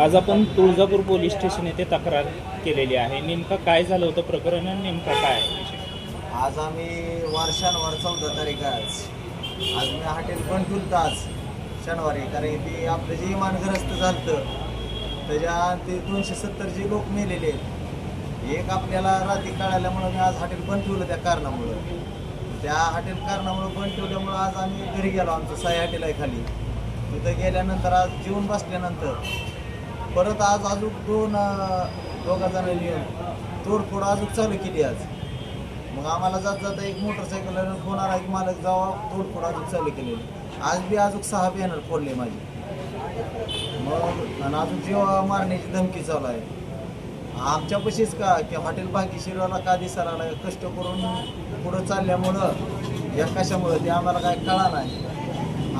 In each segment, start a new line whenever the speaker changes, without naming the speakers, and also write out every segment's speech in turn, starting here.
आज आपण Tuljapur police station येथे तक्रार केलेली आहे. नेमकं काय झालं होतं? प्रकरण आणि नेमकं काय आहे? विषय?
आज आम्ही वार शनिवार चौदा तारीख आहे आज. आज मी हॉटेल पण ठुलतं आज शनिवारी. कारण ते आपलं जे इमानग्रस्त झालं त्याच्या ते दोनशे सत्तर जे लोक मेलेले आहेत एक आपल्याला रात्री कळाल्या मी आज हॉटेल बंद ठेवलं त्या कारणामुळं. त्या हॉटेल कारणामुळं बंद ठेवल्यामुळं आज आम्ही घरी गेलो आमचं साई हॉटेल आहे खाली. तिथं गेल्यानंतर आज जेवून बसल्यानंतर परत आज अजून दोन अं, दोघा जणांनी तोडफोड अजून चालू केली आज. मग आम्हाला जात जाता एक मोटरसायकल फोन आला की मालक जावा तोडफोड अजून चालू केलेली. आज बी अजून सहा बॅनर फोडले माझे. मग आणि अजून जेव्हा मारण्याची धमकी चालू आहे. आमच्यापाशीच का की हॉटेल भाग्यशिराला का दिसायला लागला कष्ट करून पुढं चालल्यामुळं या कशामुळं ते आम्हाला काय कळा नाही.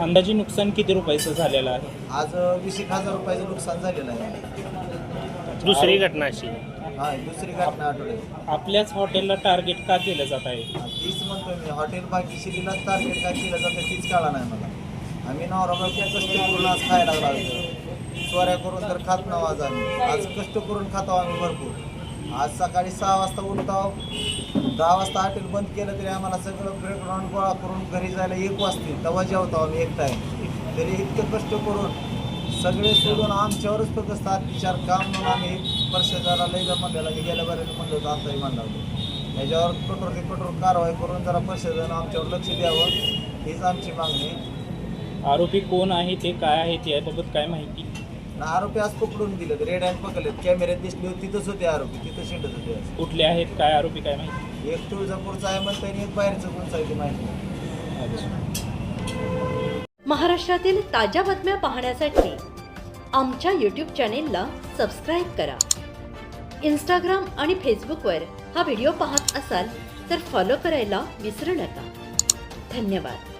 अंदाजे नुकसान किती रुपयाचं झालेलं आहे?
आज वीस एक हजार रुपयाचं नुकसान झालेलं आहे.
दुसरी घटना अशी.
हा दुसरी घटना आठवड्यात
आपल्याच हॉटेलला टार्गेट का केलं जात आहे?
तीच म्हणतो मी. हॉटेल बाकीशिरीला टार्गेट काय केलं जातं तीच कळा नाही मला. आम्ही नवरा त्या कष्ट करून आज खायला लागलो. चोऱ्या करून तर खात नाव आज आम्ही. आज कष्ट करून खातो आम्ही भरपूर. आज सकाळी सहा वाजता उठताव दहा वाजता हॉटेल बंद केलं तरी आम्हाला सगळं ब्रेकग्राऊंड गोळा करून घरी जायला एक वाजते. तेव्हा जेवतो आम्ही एक टाईम तरी इतकं कष्ट करून सगळे सोडून आमच्यावरच फक्त विचार काम म्हणून आम्ही परिषदाला लय जर म्हणलेला की गेल्या बऱ्याने म्हणलं होतं आताही म्हणलं होतं. याच्यावर कठोर ते कठोर कारवाई करून जरा परिषदेनं आमच्यावर लक्ष द्यावं. हीच आमची मागणी.
आरोपी कोण आहे ते काय आहे ते याबाबत काय माहिती?
आरोपी आज पकडून दिलेत. रेड हँड पकडलेत. कॅमेऱ्यात दिसले होते तिथंच होते आरोपी. तिथं शिंडत होते आज.
कुठले आहेत? काय आरोपी काय माहिती?
एक तुळजापूरचा आहे म्हणता आणि एक बाहेरचं कोणचं आहे ते माहिती नाही.
महाराष्ट्रातील ताज्या बातम्या पाहण्यासाठी आमच्या यूट्यूब चॅनेलला सबस्क्राईब करा. इंस्टाग्राम आणि फेसबुकवर हा व्हिडिओ पाहत असाल तर फॉलो करायला विसरू नका. धन्यवाद.